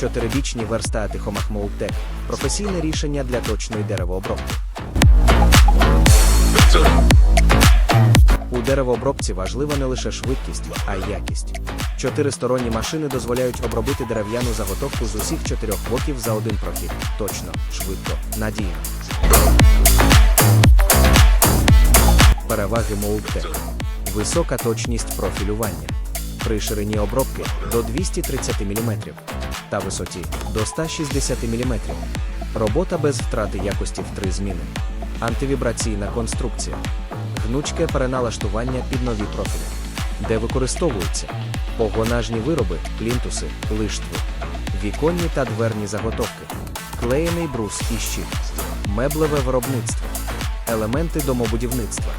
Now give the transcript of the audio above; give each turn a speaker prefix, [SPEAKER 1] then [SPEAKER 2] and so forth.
[SPEAKER 1] Чотирибічні верстати Хомах Моутек – професійне рішення для точної деревообробки. У деревообробці важлива не лише швидкість, а й якість. Чотиристоронні машини дозволяють обробити дерев'яну заготовку з усіх чотирьох боків за один прохід. Точно, швидко, надійно. Переваги Моутек. Висока точність профілювання. При ширині обробки до 230 мм та висоті до 160 мм. Робота без втрати якості в три зміни. Антивібраційна конструкція. Гнучке переналаштування під нові профілі. Де використовуються погонажні вироби, плінтуси, лиштви, віконні та дверні заготовки, клеєний брус і щит, меблеве виробництво, елементи домобудівництва.